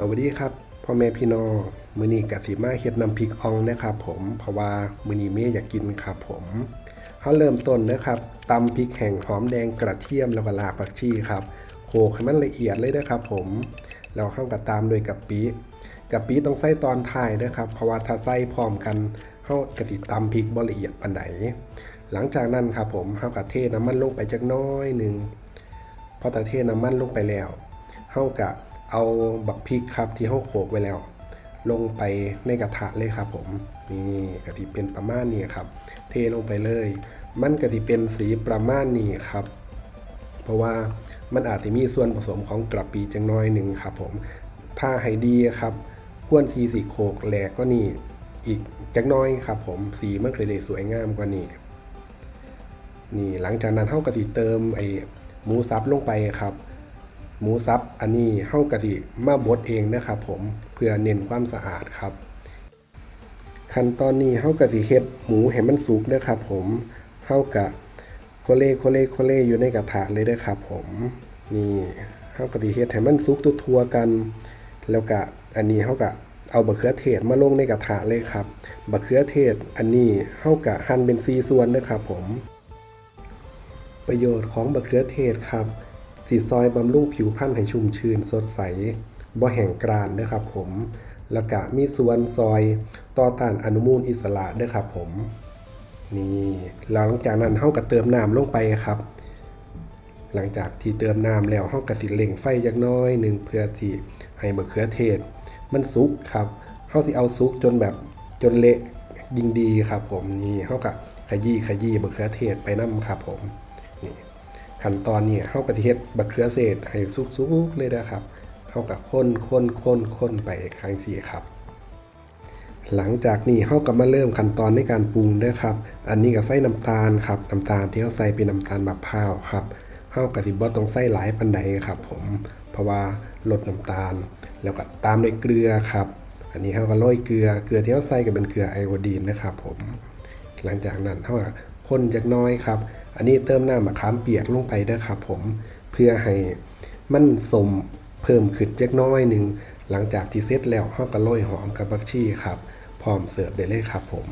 สวัสดีครับพ่อแม่พี่น้องมือนี้กะสิมาเฮ็ดน้ำพริกอ่องนะครับผมเพราะว่ามือนี้เมย์อยากกินครับผมเฮาเริ่มต้นนะครับตำพริกแห้งหอมแดงกระเทียมแล้วก็รากผักชีครับโขลกให้มันละเอียดเลยนะครับผมแล้วเข้ากับตามด้วยกะปิกะปิต้องใส่ตอนท้ายนะครับเพราะว่าถ้าใส่พร้อมกันเฮากะสิตำพริกบ่ละเอียดปานใดหลังจากนั้นครับผมเฮากะเทน้ำมันลงไปจักน้อยหนึ่งพอตะเทน้ำมันลงไปแล้วเฮากะ เอาบักพริกครับที่เฮาโขกไว้แล้ว ลงไปในกระทะเลยครับผมนี่กะทิเป็นประมาณนี้ครับ เทลงไปเลย มันกะทิเป็นสีประมาณนี้ครับ เพราะว่ามันอาจจะมีส่วนผสมของกระปีจังน้อยหนึ่งครับ ผมถ้าให้ดีครับควรสีสีโขกแหลกก็นี่อีกจักน้อยครับ ผมสีมันเคยได้สวยงามกว่านี้นี่หลังจากนั้นเฮากะทิเติมไอ้หมูสับลงไปครับ หมูสับอันนี้เฮากะทิมาบดเองนะครับผมเพื่อเน้นความสะอาดครับ ขั้นตอนนี้เฮากะสิเฮ็ดหมูให้มันสุกเด้อครับผมเฮากะโคเลโคเลโคเลอยู่ในกระทะเลยเด้อครับผมนี่เฮากะสิเฮ็ดให้มันสุกทั่วกัน แล้วก็อันนี้เฮากะเอาบะเขือเทศมาลงในกระทะเลยครับบะเขือเทศอันนี้เฮากะหั่นเป็น4ส่วนเด้อครับผม ประโยชน์ของบะเขือเทศครับ สีซอยบำรุงผิวพรรณให้ชุ่มชื้นสดใสบ่แห้งกรานนะครับผมแล้วก็มีส่วนซอยต่อต้านอนุมูลอิสระด้วยครับผมนี่หลังจากนั้นเฮาก็เติมน้ำลงไปครับ หลังจากที่เติมน้ำแล้วเฮาก็สิเร่งไฟจักน้อยหนึ่งเพื่อที่ให้มะเขือเทศ มันสุกครับเฮาสิเอาสุกจนแบบจนเละยิ่งดีครับผมนี่เฮาก็ขยี้ขยี้มะเขือเทศไปนํครับผม ขั้นตอนนี้เฮาก็สิเฮ็ดมะเขือเทศให้สุกๆเลยนะครับเฮาก็คนคนคนคนไปครั้งสี่ครับ หลังจากนี้เฮาก็มาเริ่มขั้นตอนในการปรุงเด้ครับ อันนี้ก็ใส่น้ำตาลครับน้ำตาลที่เฮาใส่เป็นน้ำตาลมะพร้าวครับเฮาก็สิบ่ต้องใส่หลายปานใดครับ ผม เพราะว่าลดน้ำตาล แล้วก็ตามด้วยเกลือครับ อันนี้เฮาก็โรยเกลือเกลือที่เฮาใส่ก็เป็นเกลือไอโอดีนนะครับ ผม หลังจากนั้นเฮาก็ คนจักน้อยครับ อันนี้เติมน้ำมะขามเปียกลงไปเด้อครับผมเพื่อให้มันสมเพิ่มขึ้นจักน้อยหนึ่งหลังจากที่เสร็จแล้วห้องกระโรยหอมกับบักชีครับพร้อมเสิร์ฟได้เลยครับผม